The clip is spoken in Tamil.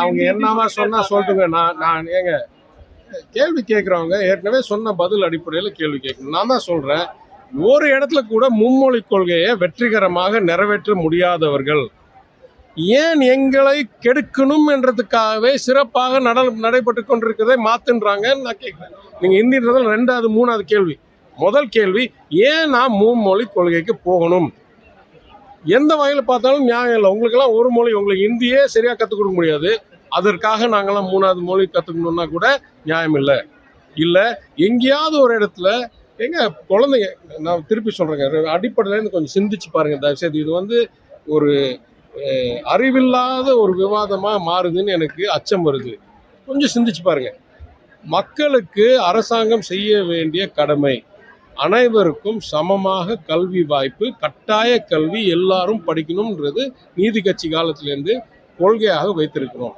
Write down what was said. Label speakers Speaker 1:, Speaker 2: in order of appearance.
Speaker 1: அவங்க என்னவா சொன்னா சொல்லட்டுங்க நான் நான் ஏங்க கேள்வி கேட்குறவங்க ஏற்கனவே சொன்ன பதில் அடிப்படையில் கேள்வி கேட்கணும். நான் தான் சொல்றேன் ஒரு இடத்துல கூட மும்மொழி கொள்கையை வெற்றிகரமாக நிறைவேற்ற முடியாதவர்கள் ஏன் எங்களை கெடுக்கணும் என்றதுக்காகவே சிறப்பாக நட நடைபெற்று கொண்டிருக்கிறதை மாத்துன்றாங்கன்னு நான் கேட்குறேன் நீங்கள் இந்தியன்றதில் ரெண்டாவது மூணாவது கேள்வி. முதல் கேள்வி ஏன் நான் மும்மொழி கொள்கைக்கு போகணும்? எந்த வகையில் பார்த்தாலும் நியாயம் இல்லை. உங்களுக்கெல்லாம் ஒரு மொழி உங்களுக்கு இந்தியே சரியாக கற்றுக் கொடுக்க முடியாது. அதற்காக நாங்களாம் மூணாவது மொழி கற்றுக்கணுன்னா கூட நியாயம் இல்லை. இல்லை எங்கேயாவது ஒரு இடத்துல எங்க குழந்தைங்க நான் திருப்பி சொல்கிறேங்க அடிப்படையிலேருந்து கொஞ்சம் சிந்திச்சு பாருங்கள் தயவுசெய்து. இது வந்து ஒரு அறிவில்லாத ஒரு விவாதமாக மாறுதுன்னு எனக்கு அச்சம் வருது. கொஞ்சம் சிந்திச்சு பாருங்கள் மக்களுக்கு அரசாங்கம் செய்ய வேண்டிய கடமை. அனைவருக்கும் சமமாக கல்வி வாய்ப்பு கட்டாய கல்வி எல்லாரும் படிக்கணும்ன்றது நீதி கட்சி காலத்திலேருந்து கொள்கையாக வைத்திருக்கிறோம்.